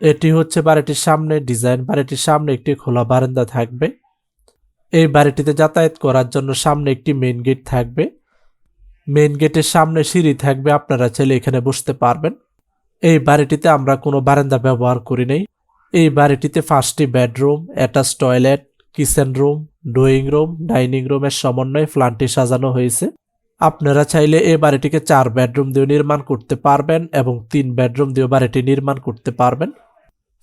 এটি হচ্ছে বাড়িটির সামনে ডিজাইন। বাড়িটির সামনে একটি খোলা বারান্দা থাকবে। এই বাড়িটিতে যাতায়াত করার জন্য সামনে একটি মেইন গেট থাকবে। মেইন গেটের সামনে সিঁড়ি থাকবে। আপনারা চাইলে এখানে বসতে পারবেন। এই বাড়িটিতে আমরা কোনো বারান্দা ব্যবহার করি নাই। এই বাড়িটিতে পাঁচটি bedroom attach toilet kitchen room drawing room dining রুমের সমন্বয়ে ফ্ল্যাটটি সাজানো হয়েছে। আপনারা চাইলে এই বাড়িটিকে চার বেডরুম দিয়ে নির্মাণ করতে পারবেন এবং তিন বেডরুম দিয়ে বাড়িটি নির্মাণ করতে পারবেন।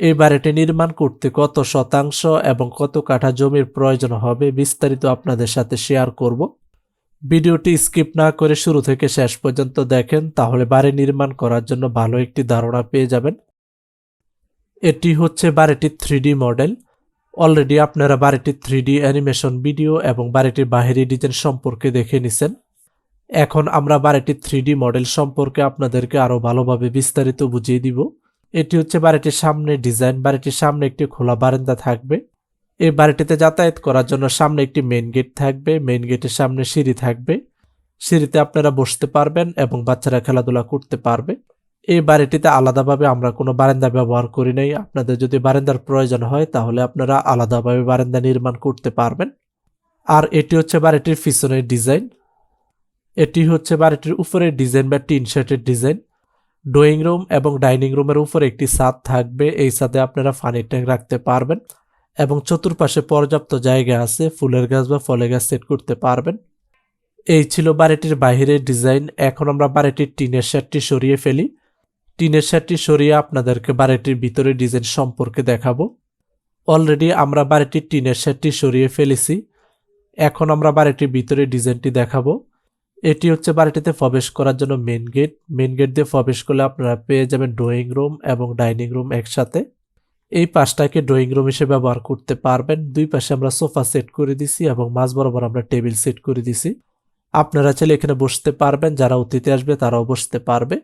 এই বাড়িটি নির্মাণ করতে কত শতাংশ এবং কত কাঠা জমির প্রয়োজন হবে বিস্তারিত আপনাদের সাথে শেয়ার করব। ভিডিওটি স্কিপ না করে শুরু থেকে শেষ পর্যন্ত দেখেন, তাহলে বাড়ি নির্মাণ করার জন্য ভালো একটি ধারণা পেয়ে যাবেন। এটি হচ্ছে বাড়িটির থ্রি মডেল। অলরেডি আপনারা বাড়িটির থ্রি অ্যানিমেশন ভিডিও এবং বাড়িটির বাহিরি ডিজাইন সম্পর্কে দেখে নিছেন। এখন আমরা বাড়িটির থ্রি মডেল সম্পর্কে আপনাদেরকে আরও ভালোভাবে বিস্তারিত বুঝিয়ে দিব। এটি হচ্ছে বাড়িটির সামনে ডিজাইন। বাড়িটির সামনে একটি খোলা বারান্দা থাকবে। এই বাড়িটিতে যাতায়াত করার জন্য সামনে একটি মেন গেট থাকবে। মেন গেটের সামনে সিঁড়ি থাকবে। সিঁড়িতে আপনারা বসতে পারবেন এবং বাচ্চারা খেলাধুলা করতে পারবে। এই বাড়িটিতে আলাদাভাবে আমরা কোনো বারান্দা ব্যবহার করি নাই। আপনাদের যদি বারান্দার প্রয়োজন হয়, তাহলে আপনারা আলাদাভাবে বারান্দা নির্মাণ করতে পারবেন। আর এটি হচ্ছে বাড়িটির পিছনের ডিজাইন। এটি হচ্ছে বাড়িটির উপরের ডিজাইন বা টিন শার্টের ডিজাইন। ড্রয়িং রুম এবং ডাইনিং রুমের উপর একটি ছাদ থাকবে। এই ছাদে আপনারা ফানি ট্যাঙ্ক রাখতে পারবেন এবং চতুর্পাশে পর্যাপ্ত জায়গা আছে, ফুলের গাছ বা ফলের গাছ সেট করতে পারবেন। এই ছিল বাড়িটির বাহিরের ডিজাইন। এখন আমরা বাড়িটির টিনের শার্টটি সরিয়ে ফেলি। টিনের শার্টটি সরিয়ে আপনাদেরকে বাড়িটির ভিতরে ডিজাইন সম্পর্কে দেখাবো। অলরেডি আমরা বাড়িটির টিনের শার্টটি সরিয়ে ফেলেছি। এখন আমরা বাড়িটির ভিতরে ডিজাইনটি দেখাবো। এটি হচ্ছে বাড়িটিতে প্রবেশ করার জন্য মেন গেট মেন গেট দিয়ে প্রবেশ করলে আপনারা পেয়ে যাবেন ড্রয়িং রুম এবং ডাইনিং রুম একসাথে। এই পাশটাকে ড্রয়িং রুম হিসেবে ব্যবহার করতে পারবেন। দুই পাশে আমরা সোফা সেট করে দিছি এবং মাঝ বরাবর আমরা টেবিল সেট করে দিছি। আপনারা চাইলে এখানে বসতে পারবেন, যারা অতিথি আসবে তারাও বসতে পারবে।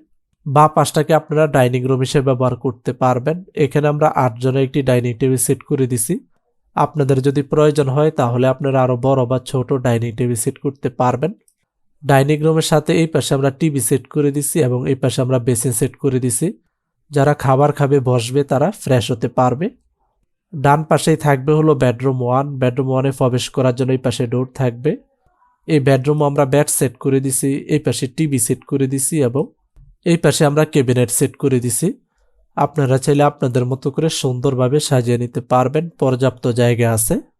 বা পাশটাকে আপনারা ডাইনিং রুম হিসেবে ব্যবহার করতে পারবেন। এখানে আমরা আটজনের একটি ডাইনিং টেবিল সেট করে দিছি। আপনাদের যদি প্রয়োজন হয় তাহলে আপনারা আরও বড় বা ছোট ডাইনিং টেবিল সেট করতে পারবেন। ডাইনিং রুমের সাথে এই পাশে আমরা টিভি সেট করে দিছি এবং এই পাশে আমরা বেসিন সেট করে দিছি। যারা খাবার খাবে, বসবে, তারা ফ্রেশ হতে পারবে। ডান পাশেই থাকবে হলো বেডরুম ওয়ান। বেডরুম ওয়ানে প্রবেশ করার জন্য এই পাশে ডোর থাকবে। এই বেডরুম আমরা বেড সেট করে দিছি, এই পাশে টিভি সেট করে দিছি এবং এই পাশে আমরা ক্যাবিনেট সেট করে দিছি। আপনারা চাইলে আপনাদের মতো করে সুন্দরভাবে সাজিয়ে নিতে পারবেন। পর্যাপ্ত জায়গা আছে।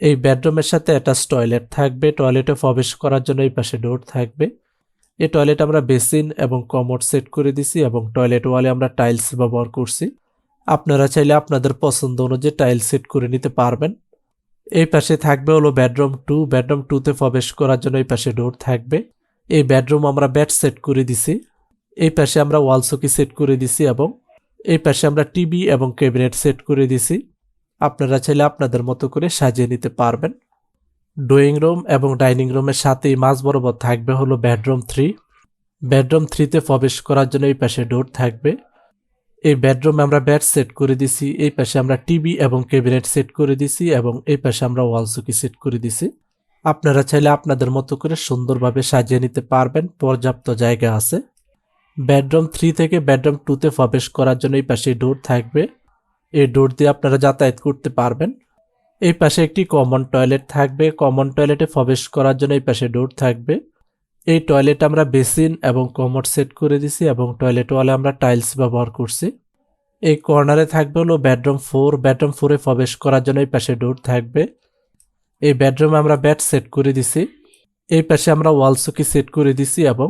এই বেডরুমের সাথে অ্যাটাচ টয়লেট থাকবে। টয়লেটে প্রবেশ করার জন্য এই পাশে ডোর থাকবে। এই টয়লেট আমরা বেসিন এবং কমোড সেট করে দিছি এবং টয়লেট ওয়ালে আমরা টাইলস ব্যবহার করছি। আপনারা চাইলে আপনাদের পছন্দ অনুযায়ী টাইলস সেট করে নিতে পারবেন। এই পাশে থাকবে হলো বেডরুম টু। বেডরুম টুতে প্রবেশ করার জন্য এই পাশে ডোর থাকবে। এই বেডরুম আমরা বেড সেট করে দিছি। এই পাশে আমরা ওয়াল সকি সেট করে দিছি এবং এই পাশে আমরা টিভি এবং ক্যাবিনেট সেট করে দিছি। আপনারা চাইলে আপনাদের মতো করে সাজিয়ে নিতে পারবেন। ড্রয়িং রুম এবং ডাইনিং রুমের সাথেই মাঝ বরাবর থাকবে হলো বেডরুম থ্রি। বেডরুম থ্রিতে প্রবেশ করার জন্য এই পাশে ডোর থাকবে। এই বেডরুমে আমরা বেড সেট করে দিছি, এই পাশে আমরা টিভি এবং ক্যাবিনেট সেট করে দিছি এবং এই পাশে আমরা ওয়াল সুকি সেট করে দিছি। আপনারা চাইলে আপনাদের মতো করে সুন্দরভাবে সাজিয়ে নিতে পারবেন, পর্যাপ্ত জায়গা আছে। বেডরুম থ্রি থেকে বেডরুম টুতে প্রবেশ করার জন্য এই পাশে ডোর থাকবে। এই ডোর দিয়ে আপনারা যাতায়াত করতে পারবেন। এই পাশে একটি কমন টয়লেট থাকবে। কমন টয়লেটে প্রবেশ করার জন্য এই পাশে ডোর থাকবে। এই টয়লেট আমরা বেসিন এবং কমোড সেট করে দিছি এবং টয়লেট ওয়ালে আমরা টাইলস ব্যবহার করছি। এই কর্নারে থাকবে হলো বেডরুম ফোর বেডরুম ফোরে প্রবেশ করার জন্য এই পাশে ডোর থাকবে। এই বেডরুমে আমরা বেড সেট করে দিছি। এই পাশে আমরা ওয়াল সেট করে দিছি এবং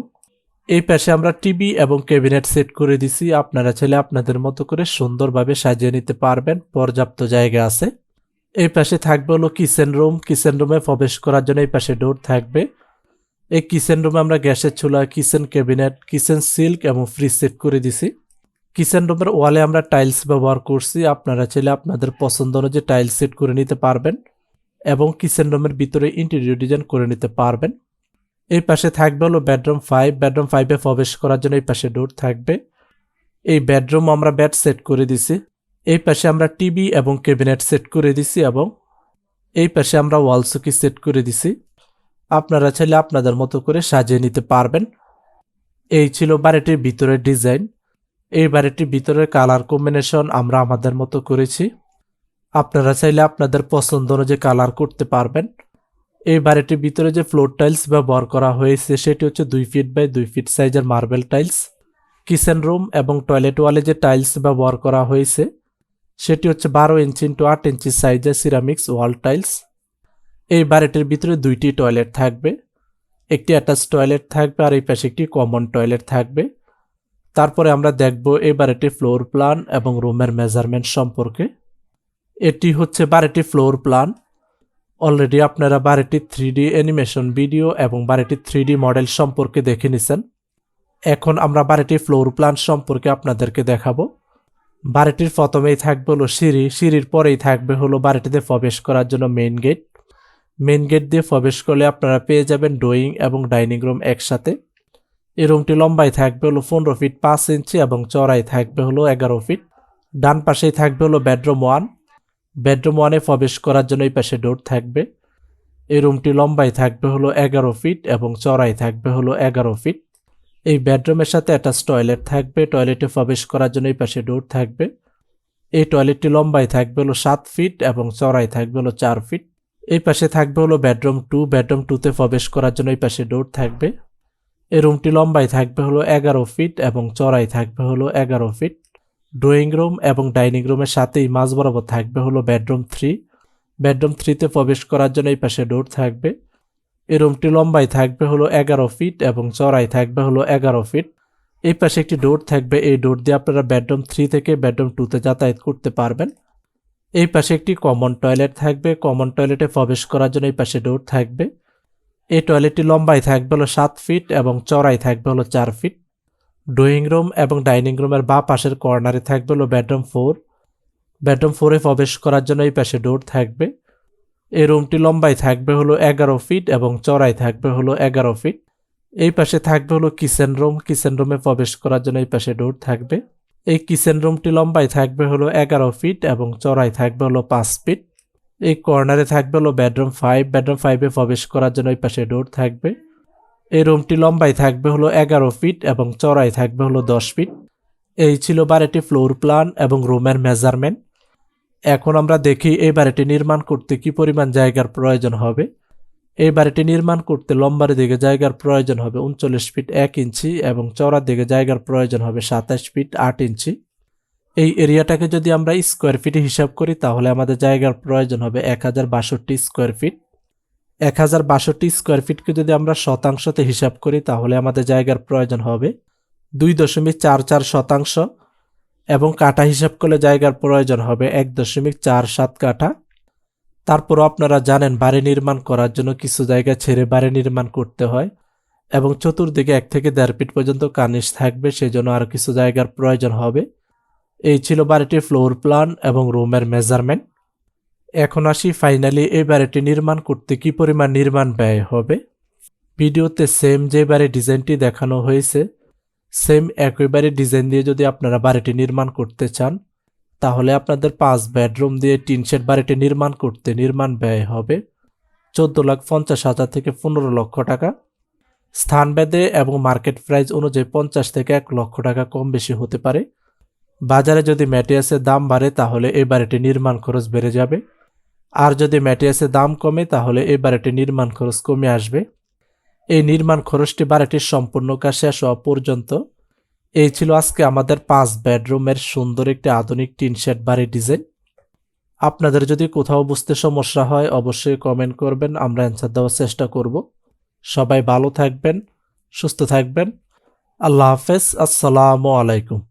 এই পাশে আমরা টিভি এবং ক্যাবিনেট সেট করে দিছি। আপনারা চাইলে আপনাদের মতো করে সুন্দরভাবে সাজিয়ে নিতে পারবেন। পর্যাপ্ত জায়গা আছে। এই পাশে থাকবে হলো কিচেন রুম কিচেন রুমে প্রবেশ করার জন্য এই পাশে ডোর থাকবে। এই কিচেন রুমে আমরা গ্যাসের চুলা কিচেন ক্যাবিনেট কিচেন সিল্ক এবং ফ্রিজ সেট করে দিছি। কিচেন রুমের ওয়ালে আমরা টাইলস ব্যবহার করছি। আপনারা চাইলে আপনাদের পছন্দ অনুযায়ী টাইলস সেট করে নিতে পারবেন এবং কিচেন রুমের ভিতরে ইন্টেরিয়র ডিজাইন করে নিতে পারবেন। এই পাশে থাকবে হলো বেডরুম ফাইভ বেডরুম ফাইভে প্রবেশ করার জন্য এই পাশে ডোর থাকবে। এই বেডরুম আমরা বেড সেট করে দিছি। এই পাশে আমরা টিভি এবং ক্যাবিনেট সেট করে দিছি এবং এই পাশে আমরা ওয়াল সুকি সেট করে দিছি। আপনারা চাইলে আপনাদের মতো করে সাজিয়ে নিতে পারবেন। এই ছিল বাড়িটির ভিতরের ডিজাইন এই বাড়িটির ভিতরের কালার কম্বিনেশন আমরা আমাদের মতো করেছি। আপনারা চাইলে আপনাদের পছন্দ অনুযায়ী কালার করতে পারবেন। এই বাড়িটির ভিতরে যে ফ্লোর টাইলস ব্যবহার করা হয়েছে, সেটি হচ্ছে দুই ফিট বাই দুই ফিট সাইজের মার্বেল টাইলস কিচেন রুম এবং টয়লেট ওয়ালে যে টাইলস ব্যবহার করা হয়েছে, সেটি হচ্ছে বারো ইঞ্চি ইন্টু আট ইঞ্চি সাইজের সিরামিক্স ওয়াল টাইলস এই বাড়িটির ভিতরে দুইটি টয়লেট থাকবে, একটি অ্যাটাচ টয়লেট থাকবে আর এই পাশে একটি কমন টয়লেট থাকবে। তারপরে আমরা দেখব এই বাড়িটির ফ্লোর প্ল্যান এবং রুমের মেজারমেন্ট সম্পর্কে। এটি হচ্ছে বাড়িটির ফ্লোর প্ল্যান অলরেডি আপনারা বারোটি থ্রি ডি অ্যানিমেশন ভিডিও এবং বারোটি থ্রি ডি মডেল সম্পর্কে দেখে নিছেন। এখন আমরা বারোটি ফ্লোর প্ল্যান সম্পর্কে আপনাদেরকে দেখাবো। বাড়িটির প্রথমেই থাকবে হলো সিঁড়ি। সিঁড়ির পরেই থাকবে হলো বাড়িটিতে প্রবেশ করার জন্য মেইন গেট মেইন গেট দিয়ে প্রবেশ করলে আপনারা পেয়ে যাবেন ড্রয়িং এবং ডাইনিং রুম একসাথে। এই রুমটি লম্বাই থাকবে হলো পনেরো ফিট পাঁচ ইঞ্চি এবং চড়াই থাকবে হলো এগারো ফিট ডান পাশেই থাকবে হলো বেডরুম ওয়ান বেডরুম ওয়ানে প্রবেশ করার জন্য এই পাশে ডোর থাকবে। এই রুমটি লম্বাই থাকবে হলো এগারো ফিট এবং চড়াই থাকবে হলো এগারো ফিট। এই বেডরুমের সাথে অ্যাটাচ টয়লেট থাকবে। টয়লেটে প্রবেশ করার জন্য এই পাশে ডোর থাকবে। এই টয়লেটটি লম্বাই থাকবে হলো সাত ফিট এবং চড়াই থাকবে হলো চার ফিট। এই পাশে থাকবে হলো বেডরুম টু। বেডরুম টুতে প্রবেশ করার জন্য এই পাশে ডোর থাকবে। এই রুমটি লম্বাই থাকবে হলো এগারো ফিট এবং চড়াই থাকবে হলো এগারো ফিট। ড্রয়িং রুম এবং ডাইনিং রুমের সাথেই মাঝ বরাবর থাকবে হলো বেডরুম থ্রি। বেডরুম থ্রিতে প্রবেশ করার জন্য এই পাশে ডোর থাকবে। এই রুমটি লম্বাই থাকবে হলো এগারো ফিট এবং চড়াই থাকবে হলো এগারো ফিট। এই পাশে একটি ডোর থাকবে। এই ডোর দিয়ে আপনারা বেডরুম থ্রি থেকে বেডরুম টুতে যাতায়াত করতে পারবেন। এই পাশে একটি কমন টয়লেট থাকবে। কমন টয়লেটে প্রবেশ করার জন্য এই পাশে ডোর থাকবে। এই টয়লেটটি লম্বাই থাকবে হলো সাত ফিট এবং চড়াই থাকবে হলো চার ফিট। ড্রয়িং রুম এবং ডাইনিং রুমের বা পাশের কর্নারে থাকবে হলো বেডরুম ফোর। বেডরুম ফোরে প্রবেশ করার জন্য এই পাশে ডোর থাকবে। এই রুমটি লম্বায় থাকবে হলো এগারো ফিট এবং চড়াই থাকবে হলো এগারো ফিট। এই পাশে থাকবে হলো কিচেন রুম। কিচেন রুমে প্রবেশ করার জন্য এই পাশে ডোর থাকবে। এই কিচেন রুমটি লম্বায় থাকবে হলো এগারো ফিট এবং চড়াই থাকবে হলো পাঁচ ফিট। এই কর্নারে থাকবে হলো বেডরুম ফাইভ। বেডরুম ফাইভে প্রবেশ করার জন্য এই পাশে ডোর থাকবে। এই রুমটি লম্বাই থাকবে হলো এগারো ফিট এবং চড়াই থাকবে হলো দশ ফিট। এই ছিল বাড়িটি ফ্লোর প্ল্যান এবং রুমের মেজারমেন্ট। এখন আমরা দেখি এই বাড়িটি নির্মাণ করতে কি পরিমাণ জায়গার প্রয়োজন হবে। এই বাড়িটি নির্মাণ করতে লম্বার দিকে জায়গার প্রয়োজন হবে উনচল্লিশ ফিট এক ইঞ্চি এবং চওড়ার দিকে জায়গার প্রয়োজন হবে সাতাশ ফিট আট ইঞ্চি। এই এরিয়াটাকে যদি আমরা স্কোয়ার ফিটে হিসাব করি, তাহলে আমাদের জায়গার প্রয়োজন হবে এক হাজার বাষট্টি স্কোয়ার ফিট এক হাজার বাষট্টি স্কোয়ার ফিটকে যদি আমরা শতাংশতে হিসাব করি, তাহলে আমাদের জায়গার প্রয়োজন হবে দুই দশমিক চার চার শতাংশ এবং কাটা হিসাব করলে জায়গার প্রয়োজন হবে এক দশমিক চার সাত কাঠা। তারপরও আপনারা জানেন বাড়ি নির্মাণ করার জন্য কিছু জায়গা ছেড়ে বাড়ি নির্মাণ করতে হয় এবং চতুর্দিকে এক থেকে দেড় ফিট পর্যন্ত কানিস থাকবে, সেজন্য আরও কিছু জায়গার প্রয়োজন হবে। এই ছিল বাড়িটির ফ্লোর প্ল্যান এবং রুমের মেজারমেন্ট এখন আসি ফাইনালি এই বাড়িটি নির্মাণ করতে কি পরিমাণ নির্মাণ ব্যয় হবে? ভিডিওতে সেম যে বাড়ি ডিজাইনটি দেখানো হয়েছে সেম একইবারে ডিজাইন দিয়ে যদি আপনারা বাড়িটি নির্মাণ করতে চান, তাহলে আপনাদের পাঁচ বেডরুম দিয়ে টিন শেড বাড়িটি নির্মাণ করতে নির্মাণ ব্যয় হবে চোদ্দ লাখ পঞ্চাশ হাজার থেকে পনেরো লক্ষ টাকা। স্থানভেদে এবং মার্কেট প্রাইস অনুযায়ী পঞ্চাশ থেকে এক লক্ষ টাকা কম বেশি হতে পারে। বাজারে যদি ম্যাটিয়াসের দাম বাড়ে, তাহলে এই বাড়িটি নির্মাণ খরচ বেড়ে যাবে। আর যদি ম্যাটিয়াসের দাম কমে, তাহলে এই বাড়িটি নির্মাণ খরচ কমে আসবে। এই নির্মাণ খরচটি বাড়িটির সম্পূর্ণ কাজ শেষ হওয়া পর্যন্ত। এই ছিল আজকে আমাদের পাঁচ বেডরুমের সুন্দর একটি আধুনিক টিন শেড বাড়ির ডিজাইন। আপনাদের যদি কোথাও বুঝতে সমস্যা হয়, অবশ্যই কমেন্ট করবেন, আমরা অ্যান্সার দেওয়ার চেষ্টা করব। সবাই ভালো থাকবেন, সুস্থ থাকবেন। আল্লাহ হাফেজ, আসসালামু আলাইকুম।